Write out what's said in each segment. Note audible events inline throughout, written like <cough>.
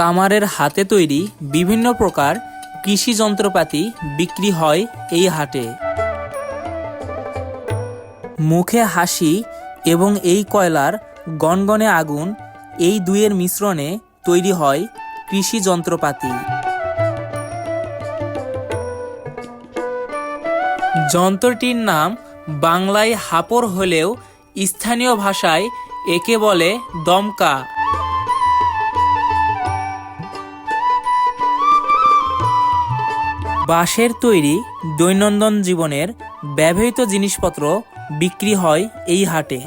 কামারের হাতে তৈরি বিভিন্ন প্রকার কৃষি যন্ত্রপাতি বিক্রি হয় এই হাটে। মুখে হাসি এবং এই কয়লার গনগনে আগুন এই দুইয়ের মিশ্রণে তৈরি হয় কৃষি যন্ত্রপাতি। যন্ত্রটির নাম বাংলায় হাপর হলেও স্থানীয় ভাষায় একে বলে দমকা। বাঁশের তৈরি দৈনন্দিন জীবনের ব্যবহৃত জিনিসপত্র বিক্রি হয় এই হাটে।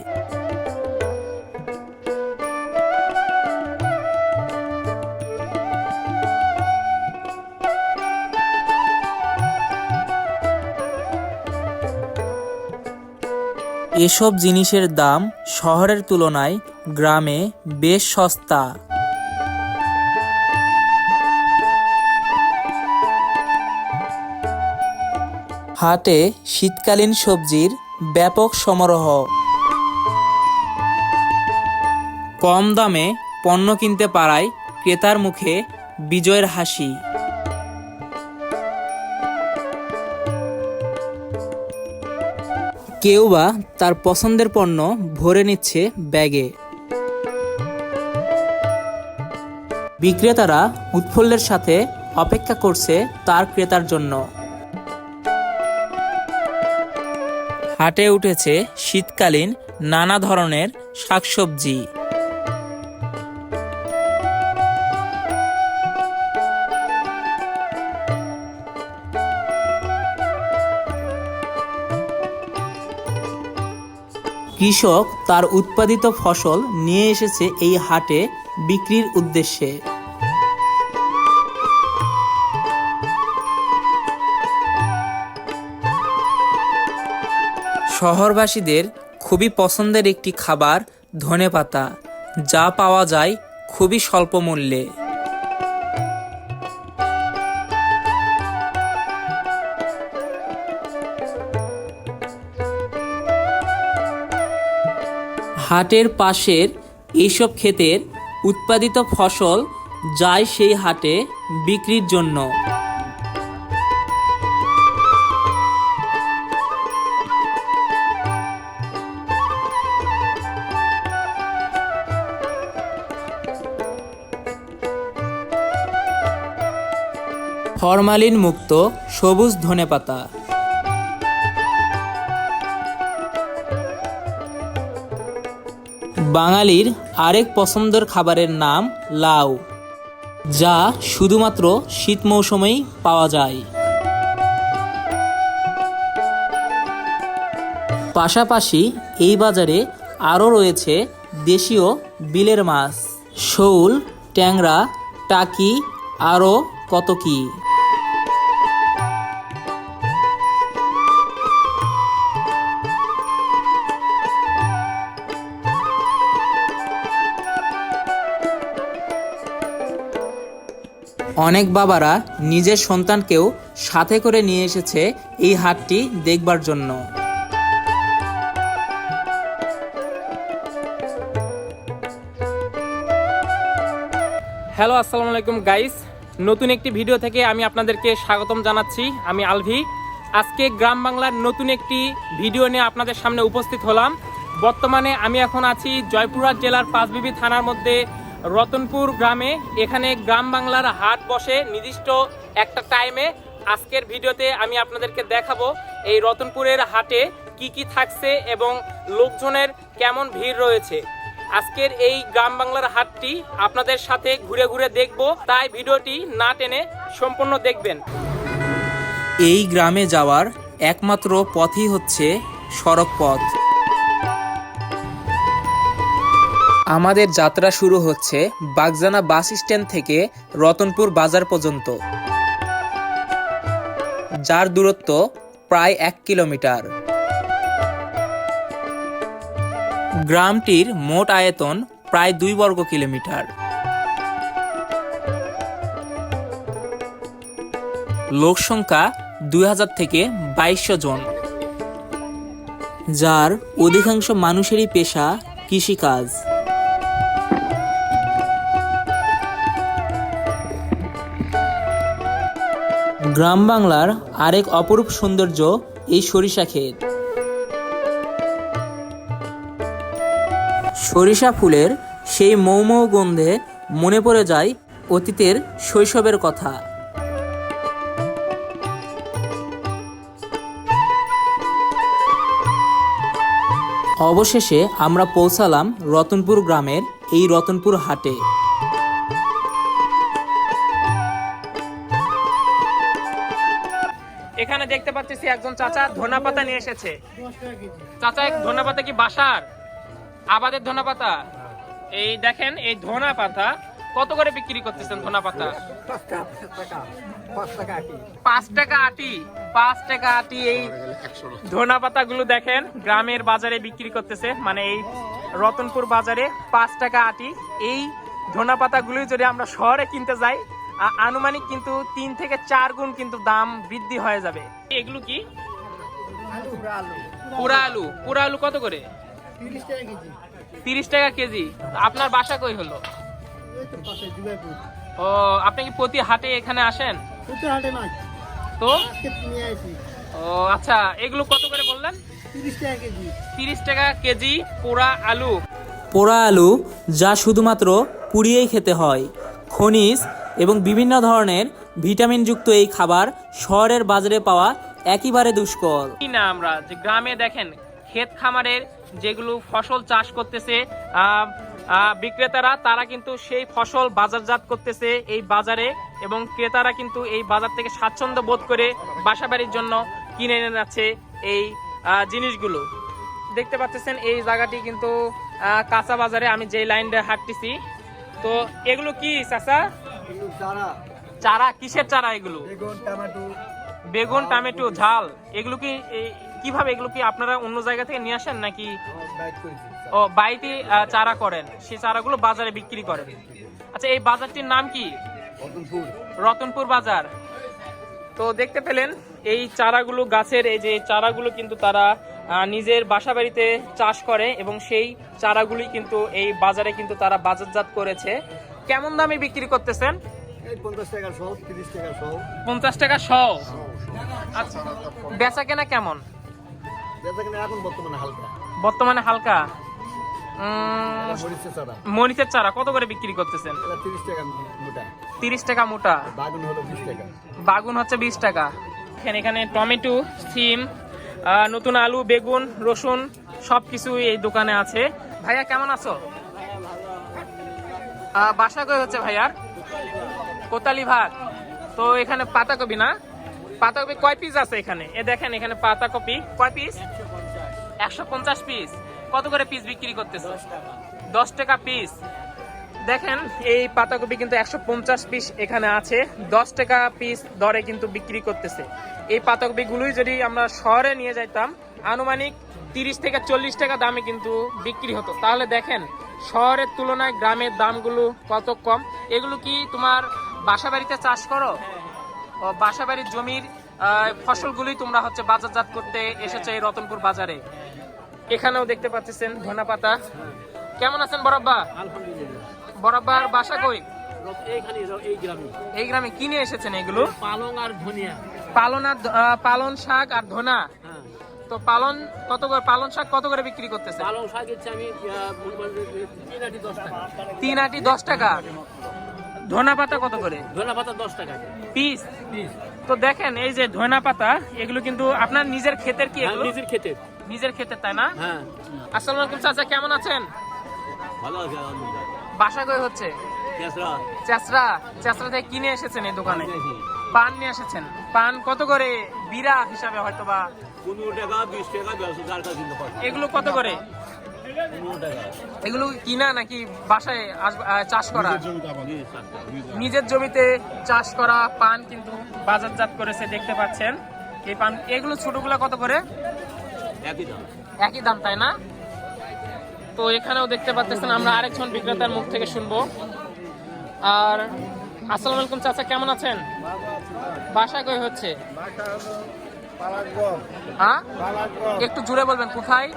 এসব জিনিসের দাম শহরের তুলনায় গ্রামে বেশ সস্তা। হাটে শীতকালীন সবজির ব্যাপক সমারোহ। কম দামে পণ্য কিনতে পারায় ক্রেতার মুখে বিজয়ের হাসি। কেউ বা তার পছন্দের পণ্য ভরে নিচ্ছে ব্যাগে। বিক্রেতারা উৎফুল্লের সাথে অপেক্ষা করছে তার ক্রেতার জন্য। হাটে উঠেছে শীতকালীন নানা ধরনের শাকসবজি। কৃষক তার উৎপাদিত ফসল নিয়ে এসেছে এই হাটে বিক্রির উদ্দেশ্যে। শহরবাসীদের খুবই পছন্দের একটি খাবার ধনেপাতা, যা পাওয়া যায় খুবই স্বল্প মূল্যে। হাটের পাশের এইসব ক্ষেতের উৎপাদিত ফসল যায় সেই হাটে বিক্রির জন্য। ফরমালিন মুক্ত সবুজ ধনেপাতা। বাঙালির আরেক পছন্দের খাবারের নাম লাউ, যা শুধুমাত্র শীত মৌসুমেই পাওয়া যায়। পাশাপাশি এই বাজারে আরও রয়েছে দেশীয় বিলের মাছ, শৌল, ট্যাংরা, টাকি, আরও কত কী। অনেক বাবারা নিজের সন্তানকেও সাথে করে নিয়ে এসেছে এই হাটটি দেখবার জন্য। হ্যালো আসসালামু আলাইকুম গাইস নতুন একটি ভিডিও থেকে আমি আপনাদেরকে স্বাগতম জানাচ্ছি। আমি আলভি। আজকে গ্রাম বাংলার নতুন একটি ভিডিও নিয়ে আপনাদের সামনে উপস্থিত হলাম। বর্তমানে আমি এখন আছি জয়পুরহাট জেলার পাঁচবিবি থানার মধ্যে রতনপুর গ্রামে এখানে গ্রাম বাংলার হাট বসে নির্দিষ্ট একটা টাইমে আজকের ভিডিওতে আমি আপনাদেরকে দেখাবো এই রতনপুরের হাটে কি কি থাকছে এবং লোকজনের কেমন ভিড় রয়েছে। আজকের এই গ্রাম বাংলার হাটটি আপনাদের সাথে ঘুরে ঘুরে দেখব, তাই ভিডিওটি না টেনে সম্পূর্ণ দেখবেন। এই গ্রামে যাওয়ার একমাত্র পথই হচ্ছে সড়ক পথ আমাদের যাত্রা শুরু হচ্ছে বাগজানা বাস স্ট্যান্ড থেকে রতনপুর বাজার পর্যন্ত। যার দূরত্ব প্রায় এক কিলোমিটার। গ্রামটির মোট আয়তন প্রায় দুই বর্গ কিলোমিটার। লোক সংখ্যা দুই হাজার থেকে বাইশশো জন। যার অধিকাংশ মানুষেরই পেশা কৃষিকাজ। গ্রাম বাংলার আরেক অপরূপ সৌন্দর্য এই সরিষা ক্ষেত। সরিষা ফুলের সেই মৌ মৌ গন্ধে মনে পড়ে যায় অতীতের শৈশবের কথা। অবশেষে আমরা পৌঁছালাম রতনপুর গ্রামের এই রতনপুর হাটে। এখানে দেখতে পাচ্ছি একজন চাচা ধনা পাতা নিয়ে এসেছে। চাচা ধনা পাতা কি বাসার? আবাদের ধনা পাতা এই দেখেন, এই ধনা পাতা কত করে বিক্রি করতেছেন ধনা পাতা পাঁচ টাকা আটি। পাঁচ টাকা আটি। এই ধনা পাতা গুলো দেখেন, গ্রামের বাজারে বিক্রি করতেছে মানে এই রতনপুর বাজারে পাঁচ টাকা আটি। এই ধনা পাতা যদি আমরা শহরে কিনতে যাই আনুমানিক কিন্তু তিন থেকে চার গুণ কিন্তু দাম বৃদ্ধি হয়ে যাবে। এগুলো কি? পুরা আলু। পুরা আলু কত করে? তিরিশ টাকা কেজি। আপনার বাসা কই হলো? ও আপনি কি প্রতি হাটে এখানে আসেন? তো? ও আচ্ছা এগুলো কত করে বললেন? তিরিশ টাকা কেজি পোড়া আলু। পোড়া আলু যা শুধুমাত্র পুড়িয়েই খেতে হয়। খনিজ এবং বিভিন্ন ধরনের ভিটামিনযুক্ত এই খাবার শহরের বাজারে পাওয়া একেবারে দুষ্কর। না আমরা, যে গ্রামে দেখেন, ক্ষেত খামারের যেগুলো ফসল চাষ করতেছে বিক্রেতারা, তারা কিন্তু সেই ফসল বাজারজাত করতেছে এই বাজারে এবং ক্রেতারা কিন্তু এই বাজার থেকে স্বাচ্ছন্দ্য বোধ করে বাসা বাড়ির জন্য কিনে এনে যাচ্ছে এই জিনিসগুলো। দেখতে পাচ্ছেন এই জায়গাটি কিন্তু কাঁচা বাজারে আমি যেই লাইনটা হাঁটতেছি। তো এগুলো কি, চাচা? চারা। কিসের চারা এগুলো? বেগুন টমেটো। ঝাল। এগুলো কি কীভাবে এগুলো কি আপনারা অন্য জায়গা থেকে নিয়ে আসেন নাকি? ও বাড়িতে চারা। করেন। সেই চারাগুলো বাজারে বিক্রি করেন। আচ্ছা এই বাজারটির নাম কি? রতনপুর। বাজার। তো দেখতে পেলেন এই চারাগুলো গাছের এই যে চারাগুলো কিন্তু তারা নিজের বাসা বাড়িতে চাষ করে এবং সেই চারাগুলি কিন্তু এই বাজারে কিন্তু তারা বাজারজাত করেছে। কেমন দামে বিক্রি করতেছেন? পঞ্চাশ টাকা শ আচ্ছা বেচা কেনা কেমন বর্তমানে হালকা। মরিচের চারা। কত করে বিক্রি করতেছেন? তিরিশ টাকা মোটা। বাগুন হচ্ছে বিশ টাকা। এখানে এখানে টমেটো সিম নতুন আলু বেগুন রসুন সব কিছু এই দোকানে আছে। ভাইয়া কেমন আছো? বাসা কই হচ্ছে ভাইয়ার? কোতালি ভাত। তো এখানে পাতাকপি না? পাতাকপি কয় পিস আছে এখানে? এ দেখেন এখানে পাতাকপি। কয় পিস একশো পঞ্চাশ পিস কত করে পিস বিক্রি করতেছে? দশ টাকা পিস দেখেন, এই পাতাকপি কিন্তু একশো পঞ্চাশ পিস এখানে আছে। দশ টাকা পিস দরে কিন্তু বিক্রি করতেছে। এই পাতাকপিগুলোই যদি আমরা শহরে নিয়ে যাইতাম, আনুমানিক তিরিশ থেকে চল্লিশ টাকা দামে কিন্তু বিক্রি হতো। তাহলে দেখেন শহরের তুলনায় গ্রামের দামগুলো কত কম? এগুলো কি তোমার বাসা বাড়িতে চাষ করো? ও বাসা বাড়ির জমির আহ, ফসলগুলোই তোমরা হচ্ছে বাজারজাত করতে এসেছে এই রতনপুর বাজারে। এখানেও দেখতে পাচ্ছেন ধনা পাতা। কেমন আছেন বরাব্বা বরাব্বার বাসা কই? এই গ্রামে। কিনে এসেছেন এগুলো? পালং আর ধনিয়া। পালন আর পালন শাক আর ধনা। তো পালন কত করে পালন শাক কত করে বিক্রি করতেছে? পালং শাক হচ্ছে আমি তিন আটি দশ টাকা। তিন আটি দশ টাকা? ধনা পাতা কত করে? ধনা পাতা দশ টাকা। পিস? পিস। তো দেখেন এই যে ধনা পাতা এগুলো কিন্তু আপনার নিজের ক্ষেতের কি এগুলো? নিজের খেতে নিজের ক্ষেতের তাই না? হ্যাঁ। আসসালামু আলাইকুম চাচা কেমন আছেন? ভালো আছে আলহামদুলিল্লাহ। বাসা কই হচ্ছে? কেসরা চাচরা চাচরা থেকে কিনে এসেছেন এই দোকানে? পান নিয়ে এসেছেন। পান কত করে? বিরা হিসাবে হয়তো বা পনেরো টাকা বিশ টাকা ব্যবসা যার কাছে কিনতে পারবে এগুলো কত করে? এগুলো কিনা নাকি বাসায় চাষ করা। নিজের জমিতে চাষ করা পান কিন্তু বাজারজাত করেছে দেখতে পাচ্ছেন। এই পান এগুলো ছোটগুলো কত করে? একই দাম। একই দাম তাই না? তো এখানেও দেখতে পাচ্ছেন আমরা আরেকজন বিক্রেতার মুখ থেকে শুনব। আর আসসালামু আলাইকুম চাচা কেমন আছেন? বাসা কই হচ্ছে? হ্যাঁ? একটু জুড়ে বলবেন কোথায়?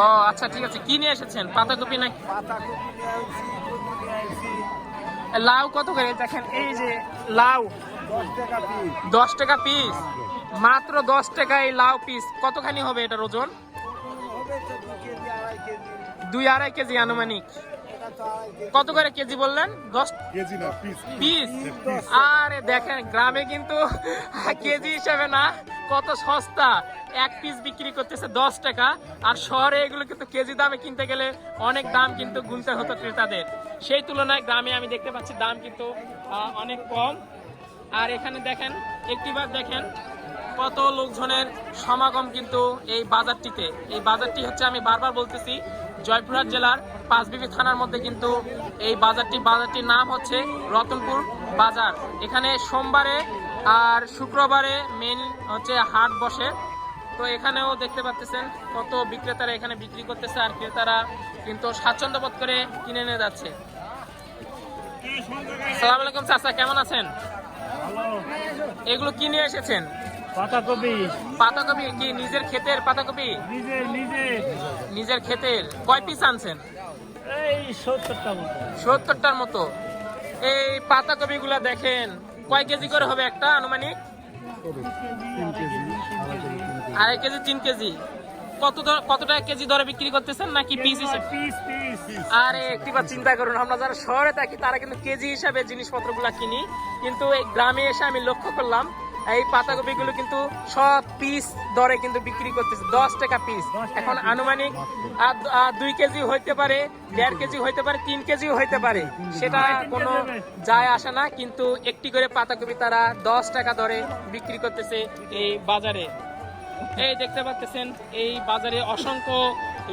ও আচ্ছা ঠিক আছে। কি নিয়ে এসেছেন? পাতাকপি নাকি? লাউ কত করে? দেখেন এই যে লাউ। দশ টাকা পিস মাত্র দশ টাকা এই লাউ পিস কতখানি হবে এটার ওজন? দুই আড়াই কেজি আনুমানিক। কত করে কেজি বললেন? দশ? কেজি না পিস। পিস? আরে দেখেন গ্রামে কিন্তু কেজি হিসেবে না কত সস্তা। এক পিস বিক্রি করতেছে দশ টাকা আর শহরে এগুলো কিন্তু কেজি দামে কিনতে গেলে অনেক দাম কিন্তু গুনতে হতো ক্রেতাদের। সেই তুলনায় গ্রামে আমি দেখতে পাচ্ছি দাম কিন্তু অনেক কম। আর এখানে দেখেন একটিবার দেখেন কত লোকজনের সমাগম কিন্তু এই বাজারটিতে। এই বাজারটি হচ্ছে আমি বারবার বলতেছি জয়পুরহাট জেলার পাঁচবিবি থানার মধ্যে কিন্তু এই বাজারটি বাজারটির নাম হচ্ছে রতনপুর বাজার। এখানে সোমবারে আর শুক্রবারে মেন হচ্ছে হাট বসে। তো এখানেও দেখতে পাচ্ছেন কত বিক্রেতারা এখানে বিক্রি করতেছে আর ক্রেতারা কিন্তু স্বাচ্ছন্দ্য বোধ করে কিনে নিয়ে যাচ্ছে। সালাম আলাইকুম চাচা কেমন আছেন? এগুলো কি নিয়ে এসেছেন? পাতাকপি। পাতাকপি কি নিজের ক্ষেতের পাতাকপি? নিজে নিজে। নিজের ক্ষেতের। কয় পিস আনছেন? এই সত্তরটা মতো। সত্তরটার মতো। এই পাতাকপি গুলা দেখেন কয় কেজি করে হবে একটা আনুমানিক? আড়াই কেজি তিন কেজি। কত কত টাকা কেজি দরে বিক্রি করতেছেন নাকি পিস হিসেবে? পিস পিস আরে একটিবার চিন্তা করুন আমরা যারা শহরে থাকি তারা কিন্তু কেজি হিসাবে জিনিসপত্রগুলো কিনি। কিন্তু এই গ্রামে এসে আমি লক্ষ্য করলাম এই পাতাকপিগুলো কিন্তু সব পিস দরে কিন্তু বিক্রি করতেছে দশ টাকা পিস এখন আনুমানিক দুই কেজি হইতে পারে দেড় কেজি হইতে পারে তিন কেজিও হইতে পারে। সেটা কোনো যায় আসে না কিন্তু একটি করে পাতাকপি তারা দশ টাকা দরে বিক্রি করতেছে এই বাজারে। এই দেখতে পাচ্ছেন এই বাজারে অসংখ্য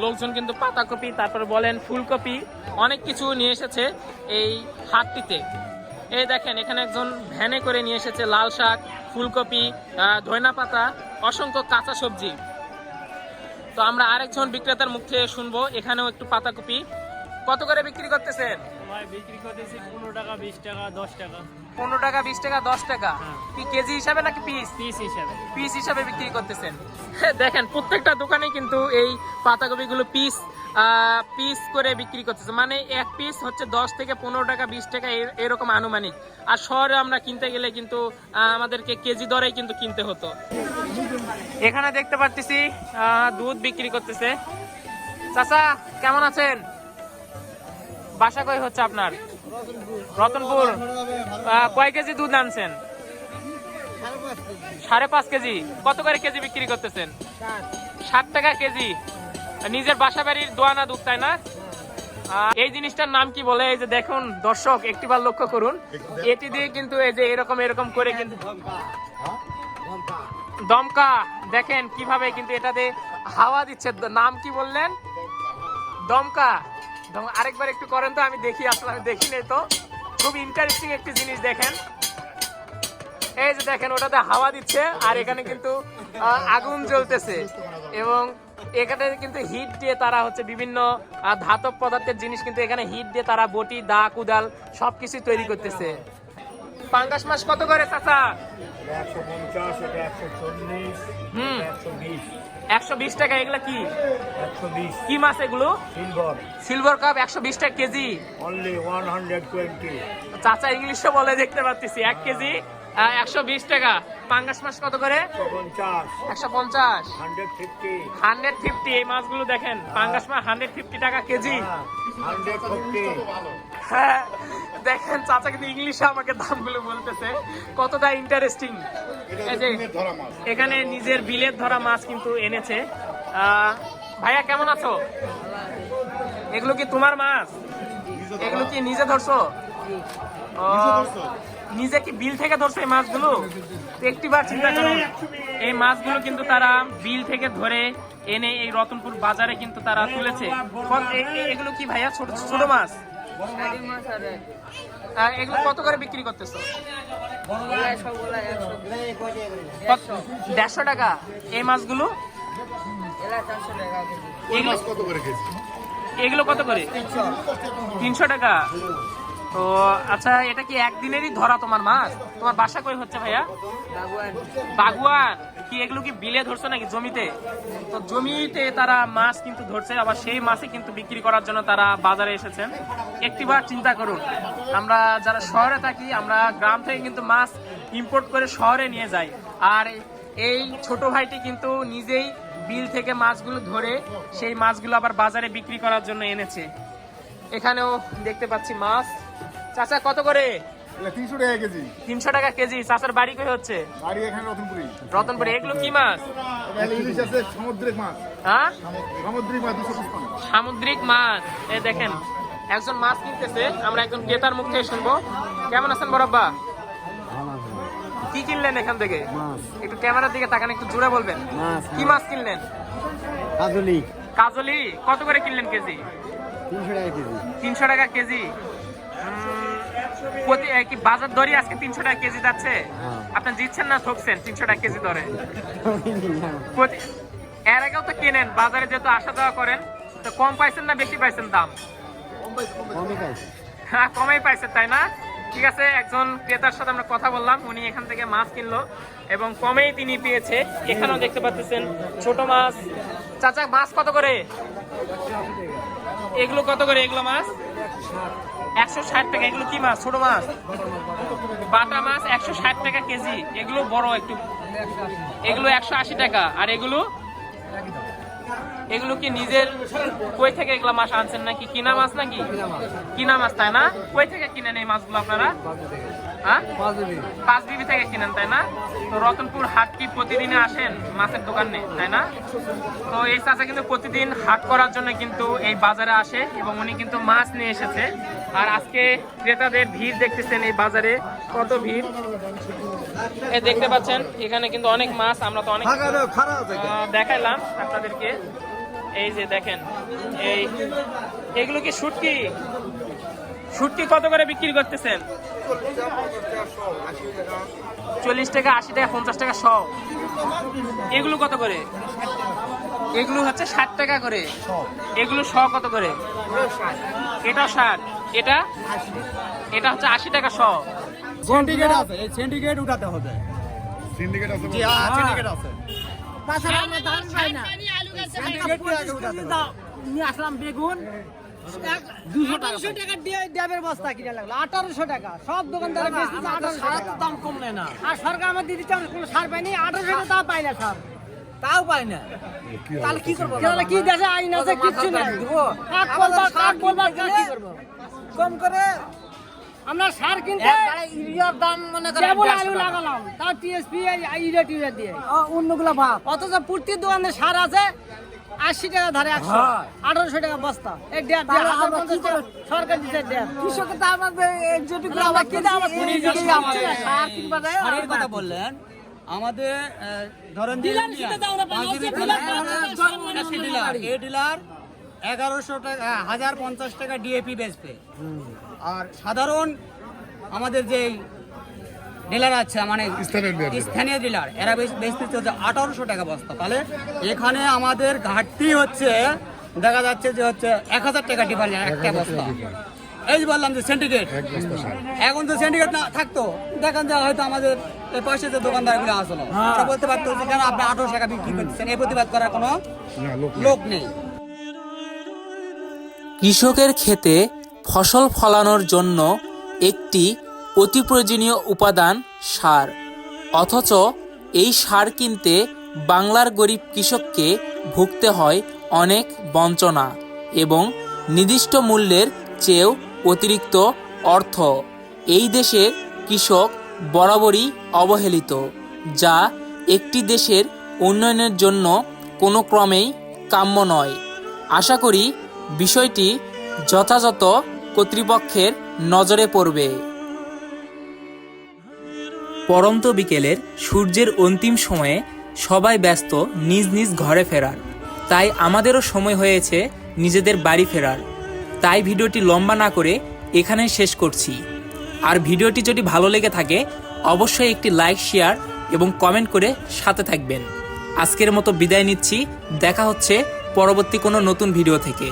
লোকজন কিন্তু পাতাকপি তারপরে বলেন ফুলকপি অনেক কিছু নিয়ে এসেছে এই হাটটিতে। এই দেখেন, এখানে একজন ভ্যানে করে নিয়ে এসেছে লাল শাক, ফুলকপি ধনা পাতা, অসংখ্য কাঁচা সবজি। তো আমরা আরেকজন বিক্রেতার মুখ থেকে শুনব, এখানেও একটু পাতাকপি। কত করে বিক্রি করতেছেন? বিক্রি করতেছি পনেরো টাকা, বিশ টাকা, দশ টাকা। পনেরো টাকা বিশ টাকা দশ টাকা। কি কেজি হিসাবে নাকি পিস পিস হিসাবে। পিস হিসাবে বিক্রি করতেছেন। <laughs> দেখেন প্রত্যেকটা দোকানে কিন্তু এই পাতাকপিগুলো পিস পিস করে বিক্রি করতেছে। মানে এক পিস হচ্ছে দশ থেকে পনেরো টাকা বিশ টাকা এরকম আনুমানিক। আর শহরে আমরা কিনতে গেলে কিন্তু আমাদেরকে কেজি দরেই কিন্তু কিনতে হতো। এখানে দেখতে আহ, দুধ বিক্রি করতেছে। চাচা কেমন আছেন? বাসা কই হচ্ছে আপনার? রতনপুর। কয় কেজি দুধ আনছেন? সাড়ে পাঁচ কেজি। কত করে কেজি বিক্রি করতেছেন? ষাট টাকা কেজি। নিজের বাসা বাড়ির দোয়ানা দুধ, তাই না? এই জিনিসটার নাম কি বলে? এই যে দেখুন, দর্শক একটিবার লক্ষ্য করুন। এটি দিয়ে কিন্তু এই যে এরকম এরকম করে কিন্তু দমকা। দেখেন কীভাবে কিন্তু এটাতে হাওয়া দিচ্ছে। নাম কি বললেন? দমকা। দম- আরেকবার একটু করেন তো, আমি দেখি আসলে আমি দেখি নাই তো। খুব ইন্টারেস্টিং একটি জিনিস দেখেন। এই যে দেখেন, ওটাতে হাওয়া দিচ্ছে, আর এখানে কিন্তু আগুন জ্বলতেছে। এবং এখানে কিন্তু হিট দিয়ে তারা হচ্ছে বিভিন্ন ধাতব পদার্থের জিনিস কিন্তু এখানে হিট দিয়ে তারা বটি দা কুদাল সবকিছু তৈরি করতেছে। পাঙ্গাস মাছ কত করে চাচা? হুম। একশো বিশ। টাকা এগুলো কি? মাছ এগুলো? সিলভার। সিলভার কাপ একশো বিশ টাকা কেজি। চাচা ইংলিশে বলে দেখতে পাচ্ছি এক কেজি একশো বিশ টাকা। পাঙ্গাস মাছ কত করে? একশো পঞ্চাশ। হান্ড্রেড ফিফটি হান্ড্রেড ফিফটি এই মাছগুলো দেখেন পাঙ্গাস মাছ হান্ড্রেড ফিফটি টাকা কেজি। হ্যাঁ দেখেন চাচা কিন্তু ইংলিশে আমাকে দামগুলো বলতেছে। কতটা ইন্টারেস্টিং এখানে নিজের বিলের ধরা মাছ কিন্তু এনেছে। ভাইয়া কেমন আছো? এগুলো কি তোমার মাছ? এগুলো কি নিজে ধরছো? নিজে কি বিল থেকে ধরছো এই মাছগুলো? একটিবার চিন্তা করুন এই মাছগুলো কিন্তু তারা বিল থেকে ধরে এনে এই রতনপুর বাজারে কিন্তু তারা তুলেছে। এগুলো কি ভাইয়া ছোট ছোট মাছ? আহ, এগুলো কত করে বিক্রি করতেছো? দেড়শো টাকা। এই মাছগুলো? এগুলো কত করে? তিনশো টাকা। তো আচ্ছা এটা কি একদিনেরই ধরা তোমার মাছ? তোমার বাসা কই হচ্ছে ভাইয়া? বাগুয়ান? কি এগুলো কি বিলে ধরছো নাকি জমিতে? তো জমিতে তারা মাছ কিন্তু ধরছে, আবার সেই মাছই কিন্তু বিক্রি করার জন্য তারা বাজারে এসেছেন একটিবার চিন্তা করুন, আমরা যারা শহরে থাকি, আমরা গ্রাম থেকে কিন্তু মাছ ইম্পোর্ট করে শহরে নিয়ে যাই। আর এই ছোট ভাইটি কিন্তু নিজেই বিল থেকে মাছগুলো ধরে সেই মাছগুলো আবার বাজারে বিক্রি করার জন্য এনেছে। এখানেও দেখতে পাচ্ছি মাছ। চাচা, কত করে? তিনশো টাকা কেজি। তিনশো টাকা কেজি। চাচার বাড়ি কই হচ্ছে? বাড়ি এখানে রতনপুরি। রতনপুরে। এগুলো কি মাছ? ইলিশ আছে সামুদ্রিক মাছ। হ্যাঁ? সামুদ্রিক মাছ দুশো পিস পান সামুদ্রিক মাছ। এই দেখেন একজন মাছ কিনতেছে আমরা একজন ক্রেতার মুখ থেকে শুনব। কেমন আছেন বড়ব্বা? কি কিনলেন এখান থেকে? একটু ক্যামেরার দিকে তাকান একটু জোরে বলবেন। কি মাছ কিনলেন? কাজলি। কাজলি কত করে কিনলেন কেজি? তিনশো টাকা কেজি। তিনশো টাকা কেজি। প্রতি কি বাজার দরই আজকে তিনশো টাকা কেজি যাচ্ছে? আপনি জিতছেন না ঠকছেন? তিনশো টাকা কেজি দরে? এর আগেও তো কেনেন বাজারে যেহেতু আসা যাওয়া করেন তো কম পাইছেন না বেশি পাইছেন দাম? হ্যাঁ কমেই পাইছে তাই না? ঠিক আছে একজন ক্রেতার সাথে আমরা কথা বললাম উনি এখান থেকে মাছ কিনলো এবং কমেই তিনি পেয়েছে। এখানেও দেখতে পাচ্ছেন ছোট মাছ। চাচা মাছ কত করে? এগুলো কত করে এগুলো মাছ? একশো ষাট টাকা, এগুলো কি মাছ? ছোট মাছ? বাটা মাছ একশো ষাট টাকা কেজি। এগুলো বড় একটু। এগুলো একশো আশি টাকা। আর এগুলো? এগুলো কি নিজের কই থেকে এগুলা মাছ আনছেন নাকি? কিনা মাছ নাকি? কিনা মাছ, তাই না? কই থেকে কিনেন এই মাছগুলো আপনারা? হ্যাঁ? পাঁচ বিবি থেকে কিনেন, তাই না? তো রতনপুর হাট কি প্রতিদিনে আসেন মাছের দোকানে, তাই না? তো এই চাচা কিন্তু প্রতিদিন হাট করার জন্য কিন্তু এই বাজারে আসে এবং উনি কিন্তু মাছ নিয়ে এসেছে। আর আজকে ক্রেতাদের ভিড় দেখতেছেন এই বাজারে। কত ভিড়? এই দেখতে পাচ্ছেন এখানে কিন্তু অনেক মাছ আমরা তো অনেক দেখাইলাম আপনাদেরকে। এই যে দেখেন এই এগুলো কি শুটকি? শুটকি কত করে বিক্রি করতেছেন? চল্লিশ টাকা আশি টাকা পঞ্চাশ টাকা শ এগুলো কত করে? এগুলো হচ্ছে ষাট টাকা করে। এগুলো শ কত করে? এটা ষাট। এটা? এটা হচ্ছে আশি টাকা শ। সিন্ডিকেট আছে এই সিন্ডিকেট উঠাতে হবে। সিন্ডিকেট আছে জি হ্যাঁ সিন্ডিকেট আছে। নিয়ে আসলাম বেগুন। আঠারোশো টাকা ডে- ডেবের বস্তা কিনে লাগল। আঠারোশো টাকা। সব দোকানদার দাম কমলে না। আর সরকার আমার দিদি চাল কোনো সার পাইনি আঠারোশো টাকা তাও পাই না সার। তাও পাই না। তাহলে কি করব? কি দেশে আইন আছে কিচ্ছু নাই। কাক বলবা কাক বলবা কি করব? কম করে। আমরা সার কিনতে ইউরিয়ার দাম মনে করেন আলু লাগালাম তাও টিএসপি ইউরিয়া টিউরিয়া দিয়ে। অন্যগুলো ভাব অথচ প্রতি দোকানে সার আছে আশি টাকা ধরে একশো আঠারোশো টাকা বস্তা। এই সরকার দেড়। কৃষকের তো আমাদের একজোটিক আমরা কিনে আমার সার কিনবা যায় কথা বললেন আমাদের ধরেন ডিলার, এই ডিলার এগারোশো টাকা হাজার পঞ্চাশ টাকা ডিএপি বেচবে আর সাধারণ আমাদের যে ডিলার আছে মানে স্থানীয় ডিলার এরা বেচ- বেচতেছে হচ্ছে আঠারোশো টাকা বস্তা। তাহলে এখানে আমাদের ঘাটতি হচ্ছে দেখা যাচ্ছে যে হচ্ছে এক হাজার টাকা ডিফারেন্স একটা বস্তা। এই যে বললাম যে সিন্ডিকেট এখন তো সিন্ডিকেট না থাকতো। দেখেন যে হয়তো আমাদের এই পাশে যে দোকানদারগুলো আসলো ওরা বলতে পারতো যে কেন আপনি আঠারোশো টাকা বিক্রি করতেছেন? এই প্রতিবাদ করার কোনো লোক নেই। কৃষকের ক্ষেতে ফসল ফলানোর জন্য একটি অতি প্রয়োজনীয় উপাদান সার। অথচ এই সার কিনতে বাংলার গরিব কৃষককে ভুগতে হয় অনেক বঞ্চনা এবং নির্দিষ্ট মূল্যের চেয়েও অতিরিক্ত অর্থ। এই দেশের কৃষক বরাবরই অবহেলিত, যা একটি দেশের উন্নয়নের জন্য কোনো ক্রমেই কাম্য নয়। আশা করি বিষয়টি যথাযথ কর্তৃপক্ষের নজরে পড়বে। পরন্ত বিকেলের সূর্যের অন্তিম সময়ে সবাই ব্যস্ত নিজ নিজ ঘরে ফেরার। তাই আমাদেরও সময় হয়েছে নিজেদের বাড়ি ফেরার। তাই ভিডিওটি লম্বা না করে এখানে শেষ করছি। আর ভিডিওটি যদি ভালো লেগে থাকে, অবশ্যই একটি লাইক, শেয়ার এবং কমেন্ট করে সাথে থাকবেন। আজকের মতো বিদায় নিচ্ছি। দেখা হচ্ছে পরবর্তী কোনো নতুন ভিডিও থেকে।